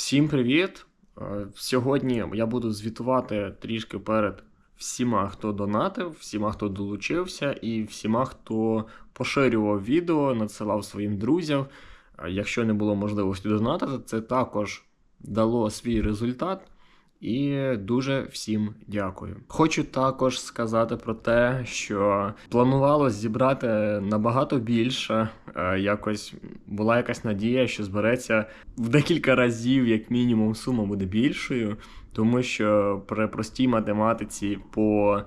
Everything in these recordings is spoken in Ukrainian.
Всім привіт! Е, Сьогодні я буду звітувати трішки перед всіма, хто донатив, всіма, хто долучився, і всіма, хто поширював відео, надсилав своїм друзям. Е, Якщо не було можливості донатити, це також дало свій результат. І дуже всім дякую. Хочу також сказати про те, що планувалось зібрати набагато більше. Е, Якось була якась надія, що збереться в декілька разів, як мінімум, сума буде більшою, тому що при простій математиці по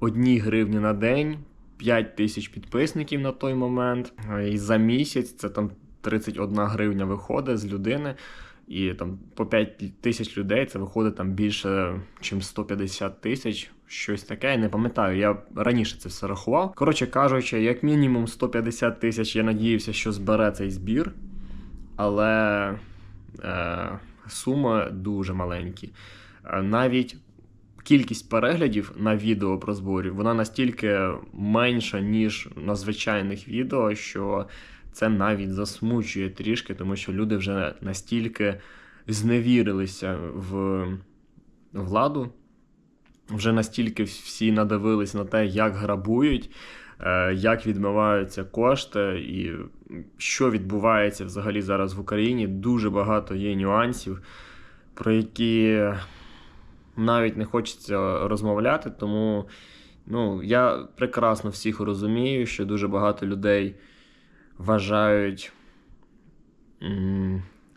одній гривні на день 5 тисяч підписників на той момент. Е, І за місяць це там 31 гривня виходить з людини. І там по 5 тисяч людей це виходить там більше, ніж 150 тисяч, щось таке. Я не пам'ятаю, я раніше це все рахував. Коротше кажучи, як мінімум 150 тисяч я надіявся, що збере цей збір, але е, сума дуже маленькі. Е, Навіть кількість переглядів на відео про зборів вона настільки менша, ніж на звичайних відео, що це навіть засмучує трішки, тому що люди вже настільки зневірилися в владу, вже настільки всі надивились на те, як грабують, е, як відмиваються кошти, і що відбувається взагалі зараз в Україні. Дуже багато є нюансів, про які навіть не хочеться розмовляти, тому ну, я прекрасно всіх розумію, що дуже багато людей вважають.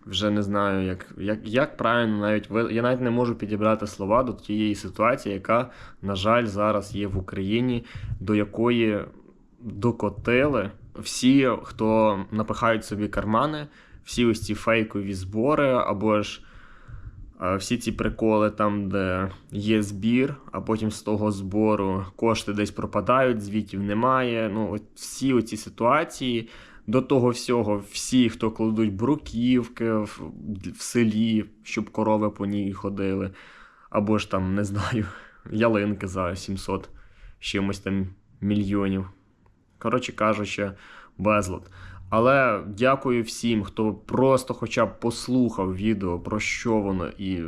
Вже не знаю, як, як, як правильно навіть я навіть не можу підібрати слова до тієї ситуації, яка, на жаль, зараз є в Україні, до якої докотили всі, хто напихають собі кармани, всі ось ці фейкові збори, або ж е, всі ці приколи, там, де є збір, а потім з того збору кошти десь пропадають, звітів немає. Ну, от всі оці ситуації. До того всього, всі, хто кладуть бруківки в, в селі, щоб корови по ній ходили, або ж там, не знаю, ялинки за 700 чимось там мільйонів. Коротше кажучи, безлад. Але дякую всім, хто просто хоча б послухав відео, про що воно, і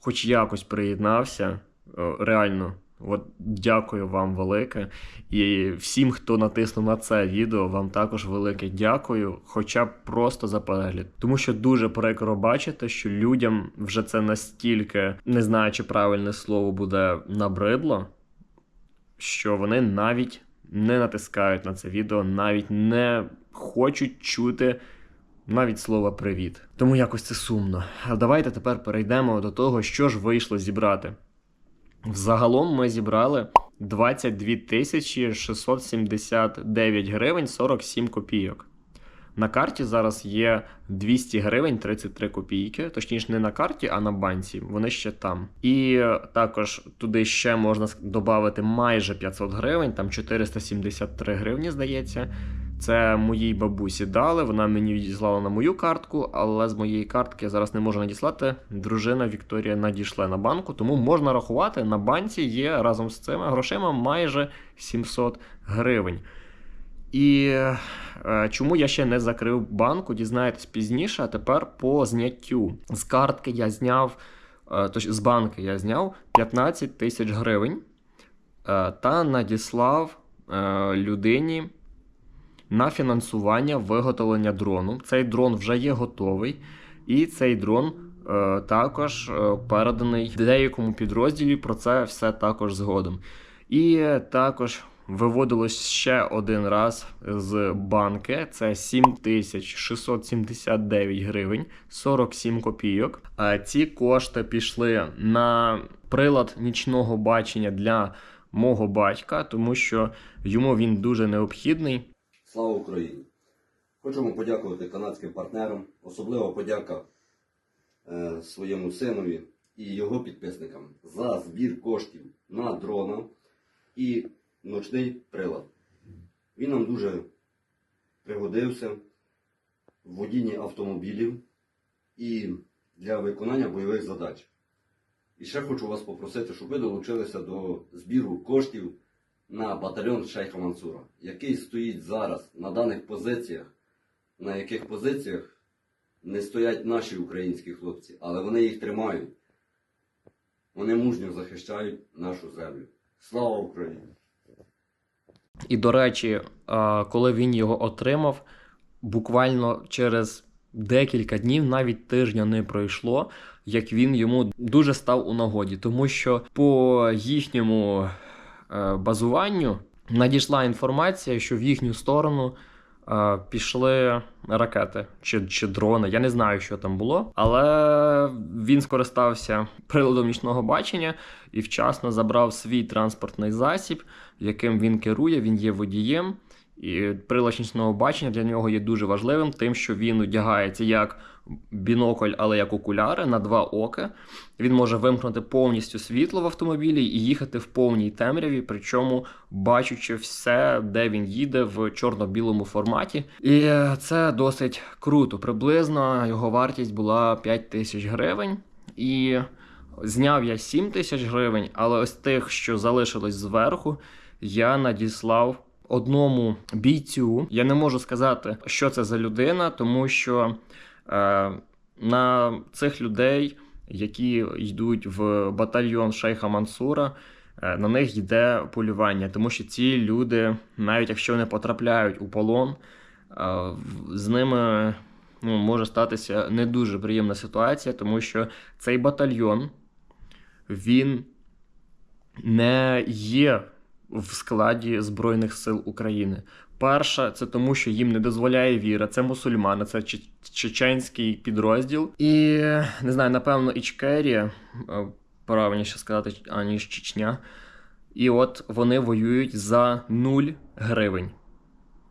хоч якось приєднався. Е, Реально, от дякую вам велике. І всім, хто натиснув на це відео, вам також велике дякую, хоча б просто за перегляд. Тому що дуже прикро бачити, що людям вже це настільки, не знаю, чи правильне слово буде набридло, що вони навіть не натискають на це відео, навіть не хочуть чути навіть слова привіт. Тому якось це сумно. А давайте тепер перейдемо до того, що ж вийшло зібрати. Взагалом ми зібрали 22 тисячі 679 гривень 47 копійок. На карті зараз є 200 гривень 33 копійки, точніше, не на карті, а на банці. Вони ще там. І також туди ще можна додати майже 500 гривень, там 473 гривні, здається. Це моїй бабусі дали. Вона мені відіслала на мою картку, але з моєї картки я зараз не можу надіслати. Дружина Вікторія надійшла на банку, тому можна рахувати. На банці є разом з цими грошима майже 700 гривень. І е, чому я ще не закрив банку, дізнаєтесь пізніше. А тепер по зняттю. З картки я зняв, е, тож з банки я зняв 15 тисяч гривень е, та надіслав е, людині на фінансування виготовлення дрону. Цей дрон вже є готовий, і цей дрон е, також е, переданий деякому підрозділі. Про це все також згодом. І також виводилось ще один раз з банки. Це 7679 гривень 47 копійок. А ці кошти пішли на прилад нічного бачення для мого батька, тому що йому він дуже необхідний. Слава Україні! Хочемо подякувати канадським партнерам, особливо подяка е, своєму синові і його підписникам за збір коштів на дрона і ночний прилад. Він нам дуже пригодився в водінні автомобілів і для виконання бойових задач. І ще хочу вас попросити, щоб ви долучилися до збіру коштів на батальйон Шейха Мансура, який стоїть зараз на даних позиціях, на яких позиціях не стоять наші українські хлопці, але вони їх тримають. Вони мужньо захищають нашу землю. Слава Україні! І до речі, коли він його отримав, буквально через декілька днів, навіть тижня не пройшло, як він йому дуже став у нагоді, тому що по їхньому базуванню надійшла інформація, що в їхню сторону е, пішли ракети чи, чи дрони. Я не знаю, що там було, але він скористався приладом нічного бачення і вчасно забрав свій транспортний засіб, яким він керує. Він є водієм. І прилад нічного бачення для нього є дуже важливим, тим, що він одягається як бінокль, але як окуляри на два ока. Він може вимкнути повністю світло в автомобілі і їхати в повній темряві, причому бачучи все, де він їде в чорно-білому форматі. І це досить круто. Приблизно його вартість була 5 тисяч гривень. І зняв я 7 тисяч гривень, але ось тих, що залишилось зверху, я надіслав одному бійцю. Я не можу сказати, що це за людина, тому що е, на цих людей, які йдуть в батальйон Шейха Мансура, е, на них йде полювання, тому що ці люди, навіть якщо не потрапляють у полон, е, з ними ну, може статися не дуже приємна ситуація, тому що цей батальйон він не є в складі Збройних сил України. Перше, це тому, що їм не дозволяє віра. Це мусульмани, це чеченський підрозділ. І не знаю, напевно, Ічкерія, е, правильніше сказати, аніж Чечня. І от вони воюють за 0 гривень.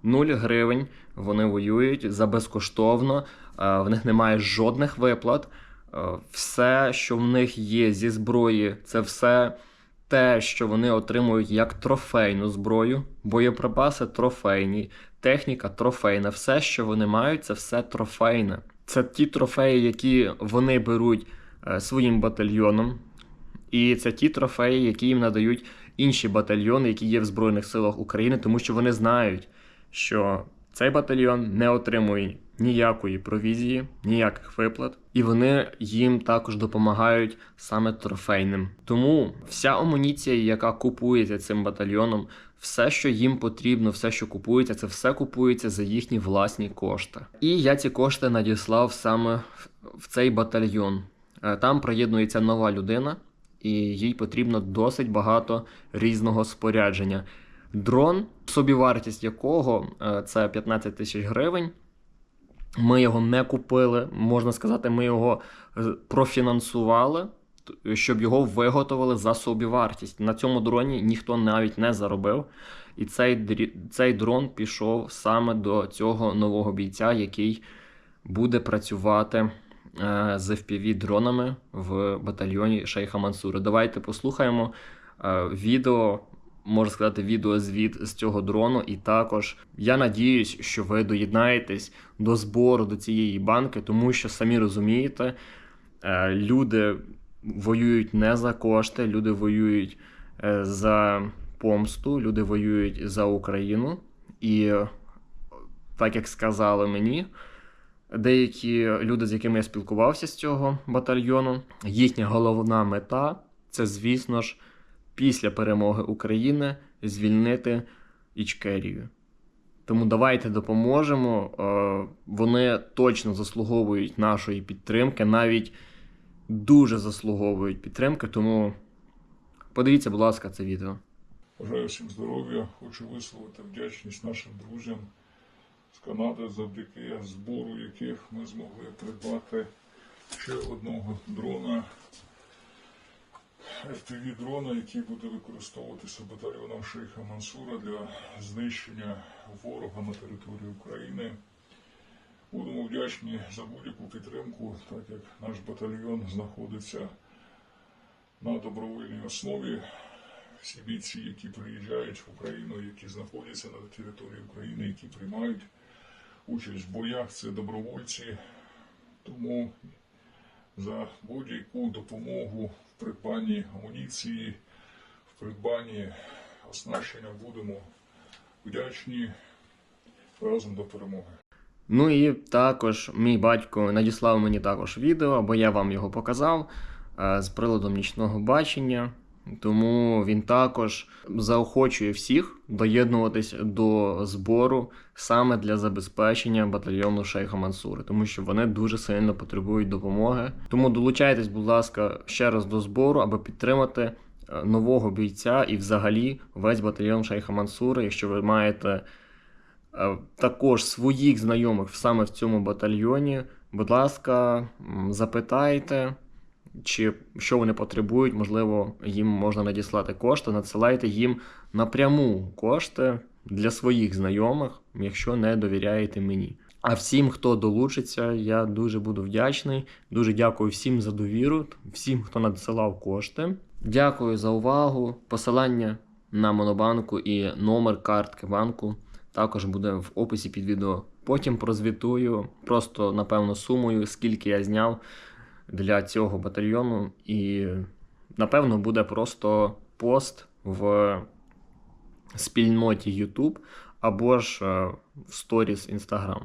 0 гривень вони воюють за безкоштовно, е, в них немає жодних виплат. Е, Все, що в них є зі зброї, це все те, що вони отримують як трофейну зброю, боєприпаси трофейні, техніка трофейна. Все, що вони мають, це все трофейне. Це ті трофеї, які вони беруть е, своїм батальйоном. І це ті трофеї, які їм надають інші батальйони, які є в Збройних силах України, тому що вони знають, що цей батальйон не отримує ніякої провізії, ніяких виплат, і вони їм також допомагають саме трофейним. Тому вся амуніція, яка купується цим батальйоном, все, що їм потрібно, все, що купується, це все купується за їхні власні кошти. І я ці кошти надіслав саме в- цей батальйон. Е, Там приєднується нова людина, і їй потрібно досить багато різного спорядження. Дрон, собівартість якого е, це 15 тисяч гривень. Ми його не купили, можна сказати, ми його е, профінансували, щоб його виготовили за собівартість. На цьому дроні ніхто навіть не заробив. І цей, цей дрон пішов саме до цього нового бійця, який буде працювати е, з FPV-дронами в батальйоні Шейха Мансура. Давайте послухаємо відео, можна сказати, відеозвіт з цього дрону. І також я надіюсь, що ви доєднаєтесь до збору до цієї банки, тому що самі розумієте, е, люди воюють не за кошти, люди воюють е, за помсту, люди воюють за Україну. І е, так як сказали мені, деякі люди, з якими я спілкувався з цього батальйону, їхня головна мета це, звісно ж, після перемоги України звільнити Ічкерію. Тому давайте допоможемо. Е, Вони точно заслуговують нашої підтримки, навіть дуже заслуговують підтримки. Тому подивіться, будь ласка, це відео. Бажаю всім здоров'я. Хочу висловити вдячність нашим друзям з Канади, завдяки збору яких ми змогли придбати ще одного дрона, FPV-дрона, який буде використовуватися батальйоном Шейха Мансура для знищення ворога на території України. Будемо вдячні за будь-яку підтримку, так як наш батальйон знаходиться на добровольній основі всі бійці, які приїжджають в Україну, які знаходяться на території України, які приймають участь в боях, це добровольці. Тому за будь-яку допомогу в придбанні амуніції, в придбанні оснащення будемо вдячні разом до перемоги. Ну і також мій батько надіслав мені також відео, бо я вам його показав е, з приладом нічного бачення. Тому він також заохочує всіх доєднуватись до збору саме для забезпечення батальйону Шейха Мансури, тому що вони дуже сильно потребують допомоги. Тому долучайтесь, будь ласка, ще раз до збору, аби підтримати е, нового бійця і взагалі весь батальйон Шейха Мансури. Якщо ви маєте е, також своїх знайомих саме в цьому батальйоні, будь ласка, запитайте чи що вони потребують, можливо, їм можна надіслати кошти, надсилайте їм напряму кошти для своїх знайомих, якщо не довіряєте мені. А всім, хто долучиться, я дуже буду вдячний. Дуже дякую всім за довіру, всім, хто надсилав кошти. Дякую за увагу. Посилання на монобанку і номер картки банку також буде в описі під відео. Потім прозвітую просто напевно сумою, скільки я зняв для цього батальйону, і напевно буде просто пост в спільноті YouTube або ж е, в сторіс Instagram.